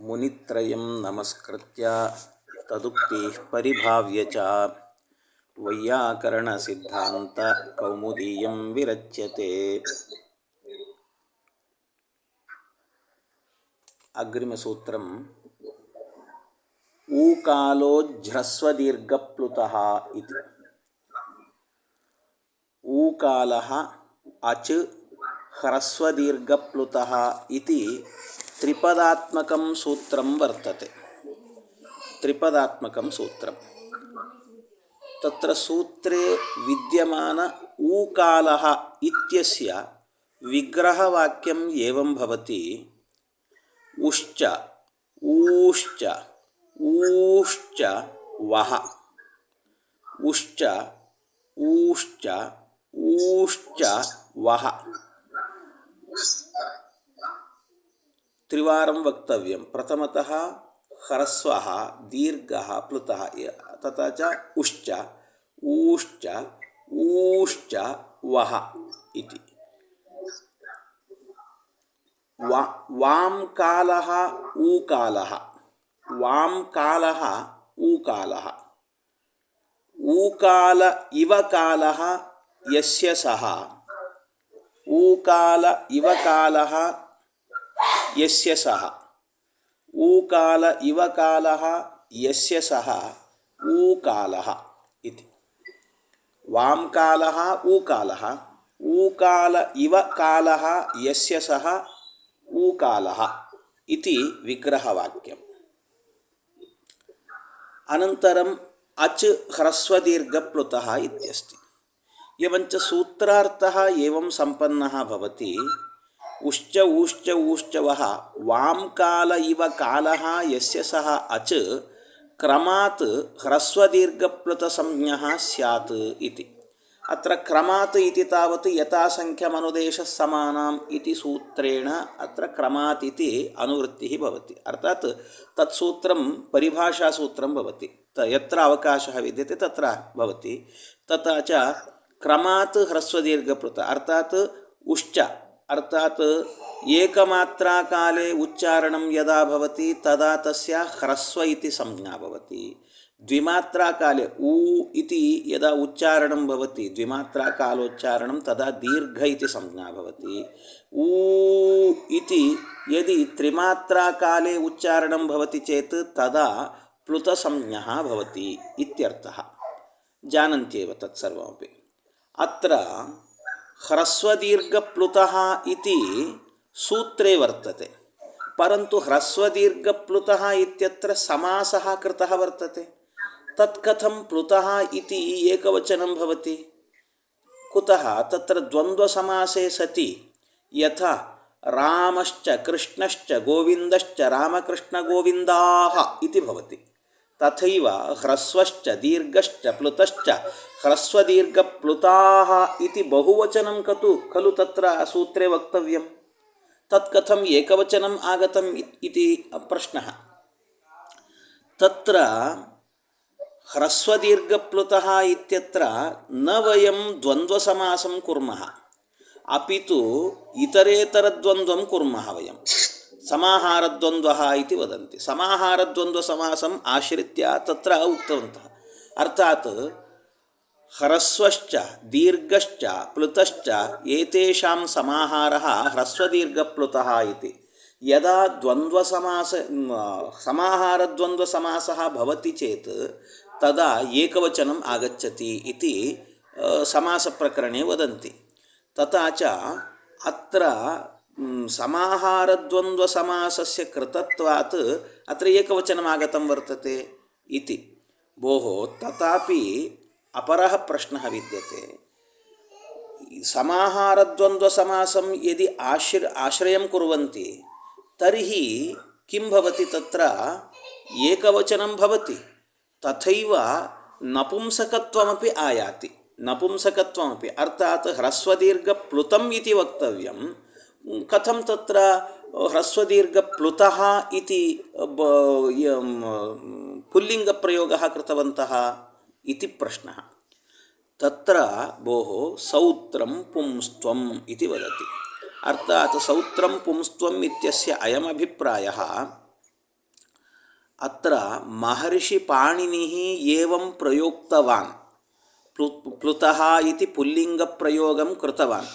मुनित्रयं नमस्कृत्य तदुक्तिः परिभाव्य च वैयाकरणसिद्धान्तकौमुदीयं विरच्यते। अग्रिमसूत्रम्। ऊकालोज्झ्रस्वदीर्घप्लुतः इति। ऊकालः अच् ह्रस्वदीर्घप्लुतः इति त्रिपदात्मकं सूत्रं वर्तते त्रिपदात्मकं सूत्रं तत्र सूत्रे विद्यमान ऊकालः इत्यस्य विग्रहवाक्यम् एवं भवति उश्च ऊश्च ऊश्च वः उश्च ऊश्च ऊश्च वः त्रिवारं वक्तव्यं। प्रथमतः ह्रस्वः, दीर्घः, प्लुतः तथा च उश्च, ऊश्च ऊश्च, वः इति। वा वां कालः ऊकालः वां कालः ऊकालः ऊकाल इव कालः, यस्य सः। ऊकाल इव कालः यस्य सः ऊकाल इव कालः यस्य सः ऊकालः इति वां कालः ऊकालः ऊकाल इव कालः यस्य सः ऊकालः इति विग्रहवाक्यम् अनन्तरम् अच् ह्रस्वदीर्घप्लुतः इत्यस्ति एवञ्च सूत्रार्थः एवं सम्पन्नः भवति ಉಶ್ಚ ಊಶ್ಚ ಊಶ್ಚವ ವಾಂ ಕಾಲ ಇವ ಕಾಲ ಯಸ್ಯ ಸಹ ಅಚ್ ಕ್ರಮಾತ್ ಹ್ರಸ್ವದೀರ್ಘಪ್ಲುತ ಸಂಜ್ಞ ಸ್ಯಾತ್ ಇತಿ ಅತ್ರ ಕ್ರಮಾತ್ ಇತಿ ತಾವತ್ ಯಥಾಸಂಖ್ಯಮನುದೇಶ ಸಮಾನಾಂ ಇತಿ ಸೂತ್ರೇಣ ಅತ್ರ ಕ್ರಮಾತ್ ಇತಿ ಅನುವೃತ್ತಿ ಭವತಿ ಅರ್ಥಾತ್ ತತ್ ಸೂತ್ರಂ ಪರಿಭಾಷಾ ಸೂತ್ರಂ ಭವತಿ ತ ಯತ್ರ ಅವಕಾಶः ವಿದ್ಯತೆ ತತ್ರ ಭವತಿ ತಥಾ ಚ ಕ್ರಮಾತ್ ಹ್ರಸ್ವದೀರ್ಘಪ್ಲುತ ಅರ್ಥಾತ್ ಉಶ್ಚ अर्थात् एकमात्राकाले उच्चारणं यदा भवति, तदा तस्य ह्रस्व इति संज्ञा भवति। द्विमात्राकाले ऊ इति यदा उच्चारणं भवति, द्विमात्राकालोच्चारणं तदा दीर्घ इति संज्ञा भवति। ऊ इति यदि त्रिमात्राकाले उच्चारणं भवति चेत् तदा प्लुतसंज्ञः भवति इत्यर्थः। जानन्त्येव तत्सर्वमपि। अत्र ह्रस्वदीर्घप्लुतः इति सूत्रे वर्तते परन्तु ह्रस्वदीर्घप्लुतः इत्यत्र समासः कृतः वर्तते तत्कथं प्लुतः इति एकवचनं भवति कुतः तत्र द्वन्द्वसमासे सति यथा रामश्च कृष्णश्च गोविन्दश्च रामकृष्णगोविन्दाः इति भवति ತಥೈವ ಹ್ರಸ್ವಶ್ಚ ದೀರ್ಘಶ್ಚ ಪ್ಲುತಶ್ಚ ಹ್ರಸ್ವದೀರ್ಘಪ್ಲುತಾ ಇತಿ ಬಹುವಚನಂ ಕತು ಖಲು ತತ್ರ ಸೂತ್ರೇ ವಕ್ತವ್ಯಂ ತತ್ ಕಥಂ ಏಕವಚನಂ ಆಗತಂ ಇತಿ ಪ್ರಶ್ನ ತತ್ರ ಹ್ರಸ್ವದೀರ್ಘಪ್ಲುತಃ ಇತ್ಯತ್ರ ನ ವಯಂ ದ್ವಂದ್ವಸಮಾಸಂ ಕುರ್ಮಃ ಅಪಿತು ಇತರೇತರದ್ವಂದ್ವಂ ಕುರ್ಮಃ ವಯಂ ಸಮಾಹಾರದ್ವಂದ್ವ ಇತಿ ವದಂತಿ ಸಮಾಹಾರದ್ವಂದ್ವ ಸಮಾಸಂ ಆಶ್ರಿತ್ಯ ತತ್ರ ಉಕ್ತವಂತಹ ಅರ್ಥಾತ್ ಹ್ರಸ್ವಶ್ಚ ದೀರ್ಘಶ್ಚ ಪ್ಲುತಶ್ಚ ಏತೇಷಾಂ ಸಮಾಹಾರ ಹ್ರಸ್ವದೀರ್ಘಪ್ಲುತಃ ಇತಿ ಯದಾ ದ್ವಂದ್ವಸಮಾಸ ಸಮಾಹಾರದ್ವಂದ್ವಸಮಾಸಃ ಭವತಿ ಚೇತ್ ತದಾ ಏಕವಚನಂ ಆಗಚ್ಚತಿ ಇತಿ ಸಮಾಸಪ್ರಕರणे ವದಂತಿ ತಥಾ ಚ ಅತ್ರ समाहारद्वन्द्वसमासस्य कृतत्वात् अत्र एकवचनम् आगतं वर्तते इति भोः तथापि अपरः प्रश्नः विद्यते समाहारद्वन्द्वसमासं यदि आश्र आश्रयं कुर्वन्ति तर्हि किं भवति तत्र एकवचनं भवति तथैव नपुंसकत्वमपि आयाति नपुंसकत्वमपि अर्थात् ह्रस्वदीर्घप्लुतम् इति वक्तव्यं कथं तत्र ह्रस्वदीर्घप्लुतः इति पुल्लिङ्गप्रयोगः कृतवन्तः इति प्रश्नः तत्र भोः सौत्रं पुंस्त्वम् इति वदति अर्थात् सौत्रं पुंस्त्वम् इत्यस्य अयमभिप्रायः अत्र महर्षि पाणिनिः एवं प्रयोक्तवान् प्लु प्लुतः इति पुल्लिङ्गप्रयोगं कृतवान्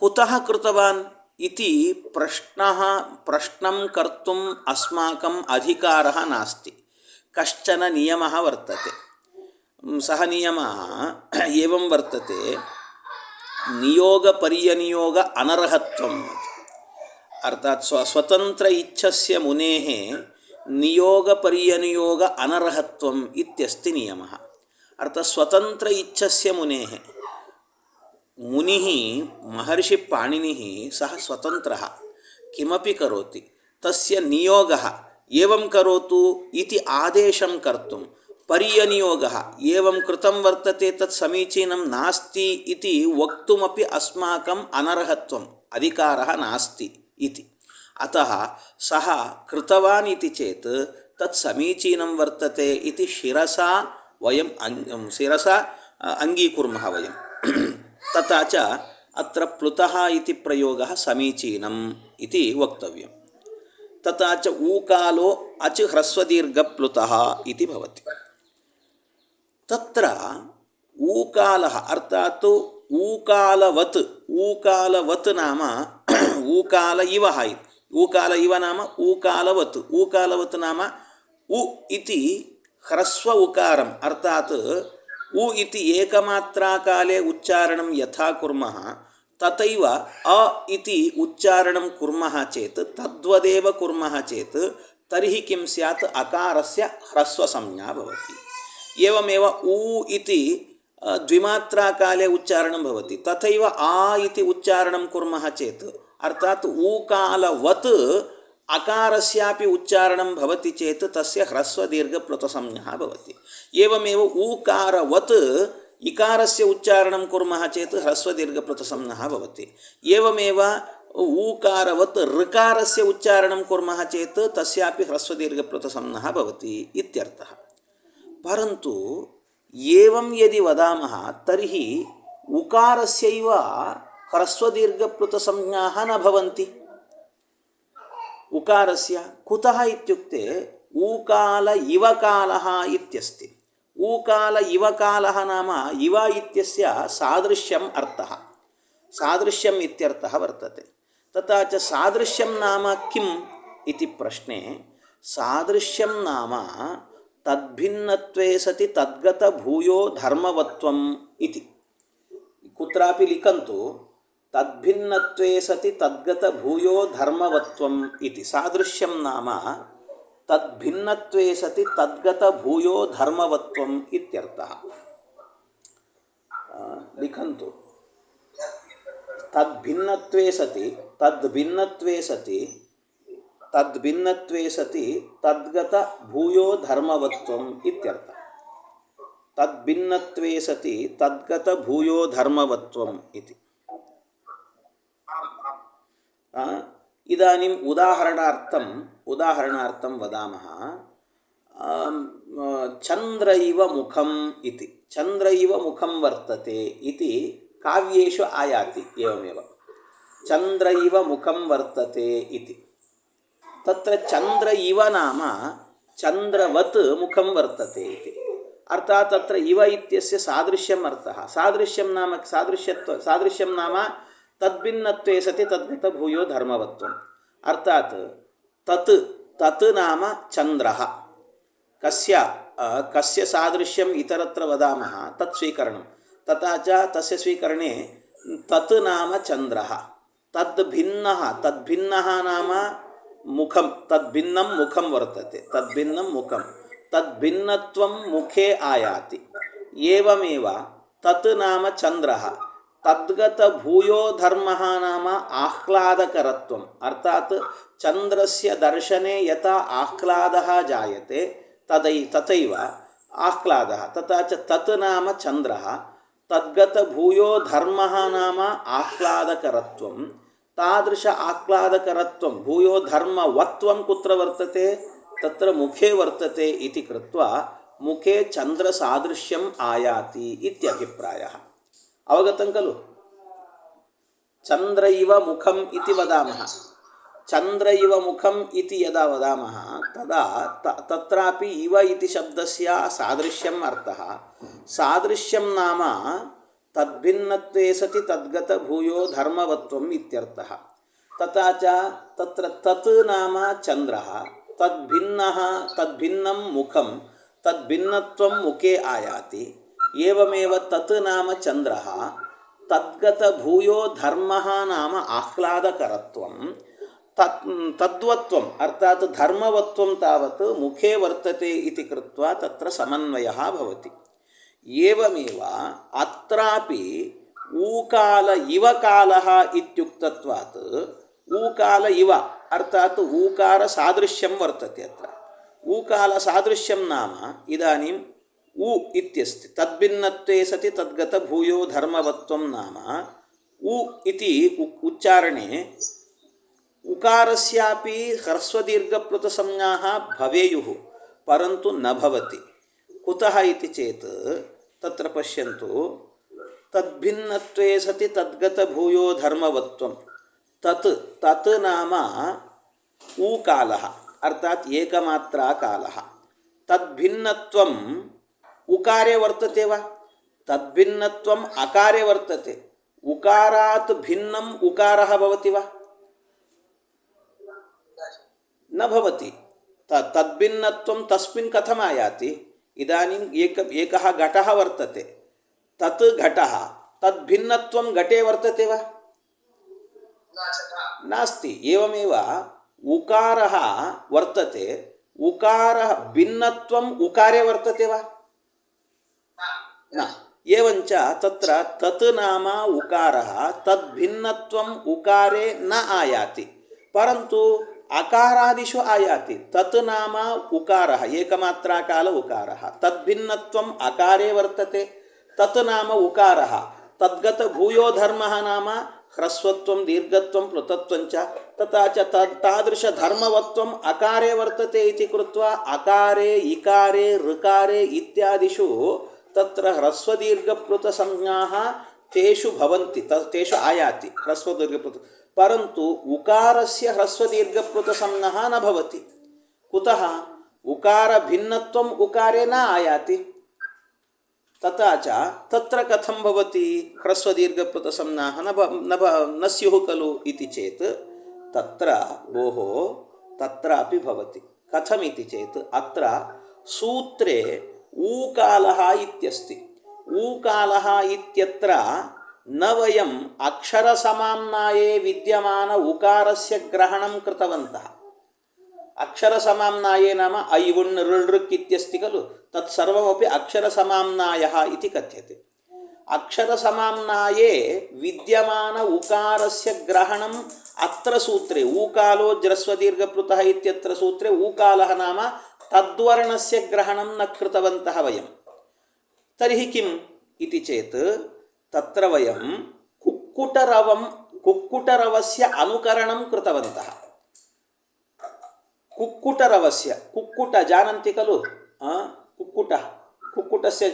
कुतः कृतवान् इति प्रश्नः प्रश्नं कर्तुम् अस्माकम् अधिकारः नास्ति कश्चन नियमः वर्तते सः नियमः एवं वर्तते नियोगपर्यनियोग अनर्हत्वम् अर्थात् स्व स्वतन्त्र इच्छस्य मुनेः नियोगपर्यनियोग अनर्हत्वम् इत्यस्ति नियमः अर्थात् स्वतन्त्र इच्छस्य मुनेः ಮುನಿಃ ಮಹರ್ಷಿ ಪಾಣಿನಿಃ ಸಹ ಸ್ವತಂತ್ರ ಕಿಮಪಿ ಕರೋತಿ ತಸ್ಯ ನಿಯೋಗ ಏವಂ ಕರೋತು ಇತಿ ಆದೇಶಂ ಕರ್ತು ಪರ್ಯನಿಯೋಗ ಏವಂ ಕೃತಂ ವರ್ತತೆ ತತ್ ಸಮೀಚೀನಂ ನಾಸ್ತಿ ಇತಿ ವಕ್ತುಮಪಿ ಅಸ್ಮಾಕಂ ಅನರ್ಹತ್ವಂ ಅಧಿಕಾರ ನಾಸ್ತಿ ಇತಿ ಅತಃ ಸಹ ಕೃತವಾನ್ ಇತಿ ಚೇತ್ ತತ್ ಸಮೀಚೀನಂ ವರ್ತತೆ ಇತಿ ಶಿರಸಾ ವಯಂ ಅಂಗ್ ಶಿರಸಾ ಅಂಗೀಕುರ್ಮಃ ವಯಂ తథా చ అత్ర ప్లుతః ఇది ప్రయోగ సమీచీనం ఇది వక్తవ్యం. తథా ఊకాలో అచ్ హ్రస్వదీర్ఘ ప్లుత ఇది భవతి. తత్ర ఊకాల అర్థాత్ ఊకాలవత్ ఊకాలవత్ నామ ఊకాల ఇవ ఊకాల ఇవ నామ ఊకాలవత్ ఊకాలవత్ నామ ఉ ఇది హ్రస్వ ఉకారం. అర్థాత్ उ इति एकमात्राकाले उच्चारणं यथा कुर्मः तथैव अ इति उच्चारणं कुर्मः चेत् तद्वदेव कुर्मः चेत् तर्हि किं स्यात् अकारस्य ह्रस्वसंज्ञा भवति एवमेव ऊ इति द्विमात्राकाले उच्चारणं भवति तथैव आ इति उच्चारणं कुर्मः चेत् अर्थात् ऊकालवत् अकारस्यापि उच्चारणं भवति चेत् तस्य ह्रस्वदीर्घप्लुतसंज्ञा भवति एवमेव ऊकारवत् इकारस्य उच्चारणं कुर्मः चेत् ह्रस्वदीर्घप्लुतसंज्ञा भवति एवमेव ऊकारवत् ऋकारस्य उच्चारणं कुर्मः चेत् तस्यापि ह्रस्वदीर्घप्लुतसंज्ञा भवति इत्यर्थः परन्तु एवं यदि वदामः तर्हि उकारस्यैव ह्रस्वदीर्घप्लुतसंज्ञाः न भवन्ति ಉಕಾರಸ್ಯ ಕುತಃ ಇತ್ಯುಕ್ತೆ ಊಕಾಲ ಇವಕಾಲಃ ಇತ್ಯಸ್ತಿ. ಊಕಾಲ ಇವಕಾಲಃ ನಾಮ ಇವ ಇತ್ಯಸ್ಯ ಸಾದೃಶ್ಯಂ ಅರ್ಥಃ. ಸಾದೃಶ್ಯಂ ಇತ್ಯರ್ಥಃ ವರ್ತತೆ. ತಥಾ ಚ ಸಾದೃಶ್ಯಂ ನಾಮ ಕಿಂ ಇತಿ ಪ್ರಶ್ನೆ. ಸಾದೃಶ್ಯಂ ನಾಮ ತದ್ಭಿನ್ನತ್ವೇ ಸತಿ ತದ್ಗತ ಭೂಯೋ ಧರ್ಮವತ್ವಂ ಇತಿ. ಕುತ್ರಾಪಿ ಲಿಖಂತು तद्भिन्नत्वे सति तद्गतभूयो धर्मवत्वम् इति सादृश्यं नाम तद्भिन्नत्वे सति तद्गतभूयो धर्मवत्वम् इत्यर्थः। लिखन्तु। तद्भिन्नत्वे सति तद्भिन्नत्वे सति तद्भिन्नत्वे सति तद्गतभूयो धर्मवत्वम् इत्यर्थः। तद्भिन्नत्वे सति तद्गतभूयो धर्मवत्वम् इति। ಇದಾನಿಮ್ ಉದಾಹರಣಾರ್ಥಂ ಉದಾಹರಣಾರ್ಥಂ ವದಾಮಃ ಚಂದ್ರ ಇವ ಮುಖಂ ಇತಿ. ಚಂದ್ರ ಇವ ಮುಖಂ ವರ್ತತೆ ಇತಿ ಕಾವ್ಯೇಶು ಆಯಾತಿ, ಏವಮೇವ. ಚಂದ್ರ ಇವ ಮುಖಂ ವರ್ತತೆ ಇತಿ. ತತ್ರ ಚಂದ್ರ ಇವ ನಾಮ, ಚಂದ್ರವತ್ ಮುಖಂ ವರ್ತತೆ ಇತಿ. ಅರ್ಥಾತ್ ತತ್ರ ಇವ ಇತ್ಯಸ್ಯ ಸಾದೃಶ್ಯಂ ಅರ್ಥ ಸಾದೃಶ್ಯಂ ನಾಮ, ಸಾದೃಶ್ಯತ್ವ, ಸಾದೃಶ್ಯಂ ನಾಮ तद्भिन्नत्वे सति तद्गतभूयो धर्मवत्वम्। अर्थात् तत् तत् नाम चन्द्रः। कस्य कस्य सादृश्यम् इतरत्र वदामः, तत् स्वीकरणं। तथा च तस्य स्वीकरणे तत् नाम चन्द्रः। तद्भिन्नः तद्भिन्नः नाम मुखं तद्भिन्नं मुखं वर्तते, तद्भिन्नं मुखं। तद्भिन्नत्वं मुखे आयाति। एवमेव तत् नाम चन्द्रः। ತದ್ಗತ ಭೂಯೋ ಧರ್ಮ ನಾಮ ಆಹ್ಲಾದಕರತ್ವ. ಅರ್ಥಾತ್ ಚಂದ್ರಸ್ಯ ದರ್ಶನೆ ಯಥಾ ಆಹ್ಲಾದ ಜಾಯತೆ, ತದೈ ತಥೈವ ಆಹ್ಲಾದ. ತಥಾ ಚ ತತ್ ನಾಮ ಚಂದ್ರ, ತದ್ಗತ ಭೂಯೋ ಧರ್ಮ ನಾಮ ಆಹ್ಲಾದಕರತ್ವ. ತಾದೃಶ ಆಹ್ಲಾದಕರತ್ವ, ಭೂಯೋ ಧರ್ಮವತ್ವ ಕುತ್ರ ವರ್ತತೆ, ತತ್ರ ಮುಖೇ ವರ್ತತೆ ಇತಿ ಕೃತ್ವ, ಮುಖೇ ಚಂದ್ರ ಸಾದೃಶ್ಯಂ ಆಯಾತಿ ಇತ್ಯಭಿಪ್ರಾಯ. अवगतं खलु? चन्द्र इव मुखम् इति वदामः। चन्द्र इव मुखम् इति यदा वदामः, तदा तत्रापि इव इति शब्दस्य सादृश्यम् अर्थः। सादृश्यं नाम तद्भिन्नत्वे सति तद्गतभूयो धर्मवत्वम् इत्यर्थः। तथा च तत्र तत् नाम चन्द्रः, तद्भिन्नः, तद्भिन्नं मुखं तद्भिन्नत्वं मुखे आयाति। ఏమేవ తత్ నామ చంద్ర తద్గత భూయో ధర్మ నామ ఆహ్లాదకరత్వం తద్వత్వం అర్థాత్ ధర్మవత్వం తావత్ ముఖే వర్తతే ఇది కృత్వా తత్ర సమన్వయ భవతి ఏమేవ అత్రాపి ఊకాల ఇవ కాల ఇత్యుక్తత్వాత్ ఊకాల ఇవ అర్థాత్ ఊకార సాదృశ్యం వర్తతే అత్ర ఊకాల సాదృశ్యం నామ ఇదానీం उ इत्यस्ति। तद्भिन्नत्वे सति तद्गतभूयो धर्मवत्वं नाम। उ इति उच्चारणे उकारस्यापि ह्रस्वदीर्घप्लुतसंज्ञाः भवेयुः, परन्तु न भवति। कुतः इति चेत् तत्र पश्यन्तु। तद्भिन्नत्वे सति तद्गतभूयो धर्मवत्वं तत् तत् नाम ऊकालः अर्थात् एकमात्रा कालः। तद्भिन्नत्वम् उकारे वर्तते वा? तद्भिन्नत्वम् अकारे वर्तते. उकारात् भिन्नम् उकारः भवति वा? न भवति. त तद्भिन्नत्वं तस्मिन् कथम् आयाति इदानीम् एक एकः घटः वर्तते. तत् घटः तद्भिन्नत्वं घटे वर्तते वा? नास्ति. एवमेव उकारः वर्तते. उकारः भिन्नत्वम् उकारे वर्तते वा? न. एवञ्च तत्र तत् नाम उकारः तद्भिन्नत्वम् उकारे न आयाति। परन्तु अकारादिषु आयाति। तत् नाम उकारः एकमात्राकाल उकारः। तद्भिन्नत्वम् अकारे वर्तते। तत् नाम उकारः। तद्गतभूयो धर्मः नाम ह्रस्वत्वं दीर्घत्वं पृथत्वं च। तथा च तद् तादृशधर्मवत्वम् अकारे वर्तते इति कृत्वा अकारे इकारे ऋकारे इत्यादिषु तत्र ह्रस्वदीर्घप्लुतसंज्ञाः तेषु भवन्ति, त, तेषु आयाति ह्रस्वदीर्घप्लुत। परन्तु उकारस्य ह्रस्वदीर्घप्लुतसंज्ञः न भवति। कुतः? उकारभिन्नत्वम् उकारे न आयाति। तथा च तत्र कथं भवति? ह्रस्वदीर्घप्लुतसंज्ञाः न न न स्युः खलु इति चेत् तत्र भोः तत्रापि भवति। कथमिति चेत्? अत्र सूत्रे ಊಕಾಲಃ ಇತ್ಯಸ್ತಿ. ಊಕಾಲಃ ಇತ್ಯತ್ರ ನ ವಯಂ ಅಕ್ಷರಸಮಾಮ್ನಾಯೇ ವಿದ್ಯಮಾನ ಉಕಾರಸ್ಯ ಗ್ರಹಣಂ ಕೃತವಂತಹ ಅಕ್ಷರಸಮಾಮ್ನಾಯೇ ನಾಮ ಐವುಣ್ ಋಳೃಕ್ ಇತ್ಯಸ್ತಿ ಖಲು ತತ್ಸರ್ವಮಪಿ ಅಕ್ಷರಸಮಾಮ್ನಾಯ ಇತಿ ಕಥ್ಯತೆ. ಅಕ್ಷರಸಮಾಮ್ನಾಯೇ ವಿದ್ಯಮಾನ ಉಕಾರಸ್ಯ ಗ್ರಹಣಂ ಅತ್ರ ಸೂತ್ರೆ, ಊಕಾಲೋ ಜಸ್ವದೀರ್ಘಪೃತಃ ಇತ್ಯತ್ರ ಸೂತ್ರೆ ಊಕಾಲಃ ನಾಮ तद्वर्णस्य ग्रहणं न कृतवन्तः वयं तर्हि किम् इति चेत् तत्र वयं कुक्कुटरवं कुक्कुटरवस्य अनुकरणं कृतवन्तः कुक्कुटरवस्य कुक्कुट जानन्ति खलु कुक्कुटः कुक्कुटस्य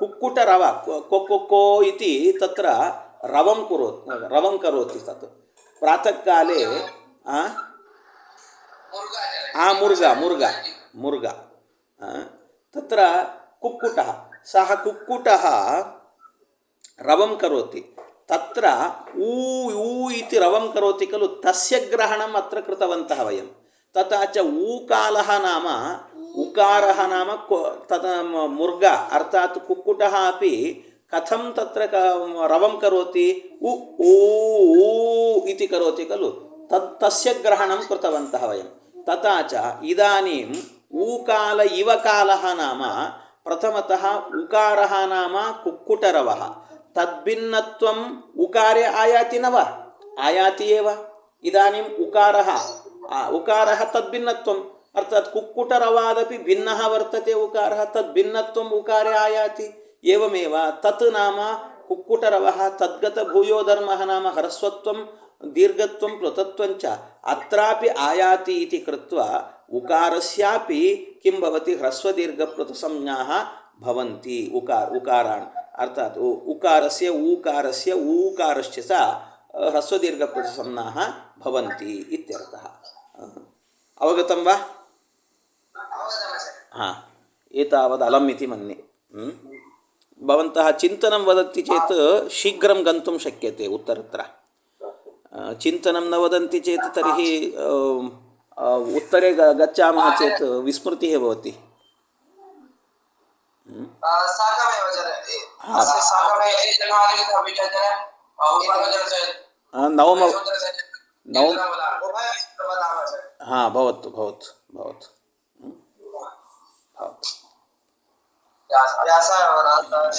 कुक्कुटरव कोक्को इति तत्र रवं कुरो रवं करोति तत् प्रातःकाले आ मुर्गा मुर्गा मुर्गा तत्र कुक्कुटः सः कुक्कुटः रवं करोति तत्र ऊ ऊ इति रवं करोति खलु तस्य ग्रहणम् अत्र कृतवन्तः वयं तथा च ऊकालः नाम उकारः नाम तत् मुर्गा अर्थात् कुक्कुटः अपि कथं तत्र रवं करोति उ ऊ इति करोति खलु तत् तस्य ग्रहणं कृतवन्तः वयं ತಥಾಚ ಇದಾನೀಂ ಊಕಾಲ ಇವ ಕಾಲಃ ನಾಮ ಪ್ರಥಮತಃ ಉಕಾರಃ ನಾಮ ಕುಕ್ಕುಟರವಃ ತದ್ಭಿನ್ನತ್ವಂ ಉಕಾರೆ ಆಯಾತಿ ನವ ಆಯಾತಿ ಏವ ಇದಾನಿಂ ಉಕಾರಃ ಉಕಾರಃ ತದ್ಭಿನ್ನತ್ವಂ ಅರ್ಥಾತ್ ಕುಕ್ಕುಟರವಾದಪಿ ಭಿನ್ನಃ ವರ್ತತೆ ಉಕಾರಃ ತದ್ಭಿನ್ನತ್ವಂ ಉಕಾರೆ ಆಯಾತಿ ಏವಮೇವ ತತ್ ನಾಮ ಕುಕ್ಕುಟರವಃ ತದ್ಗತ ಭೂಯೋ ಧರ್ಮಃ ನಾಮ ಹರಸ್ವತ್ವಂ ದೀರ್ಘತ್ವಂ ಕೃತತ್ವಂಚ अत्रापि आयाति इति कृत्वा उकारस्यापि किं भवति? ह्रस्वदीर्घप्लुतसंज्ञाः भवन्ति। उकार उकारान्। अर्थात् उकारस्य ऊकारस्य ऊकारश्च च ह्रस्वदीर्घप्रतिसंज्ञाः भवन्ति इत्यर्थः। अवगतं वा? हा। एतावदलम् इति मन्ये। भवन्तः चिन्तनं वदति चेत् शीघ्रं गन्तुं शक्यते उत्तरत्र। चिन्तनं न वदन्ति चेत् तर्हि उत्तरे ग गच्छामः चेत् विस्मृतिः भवति। नवम नवम हा भवतु भवतु भवतु। भवतु। व्यासावरान्तः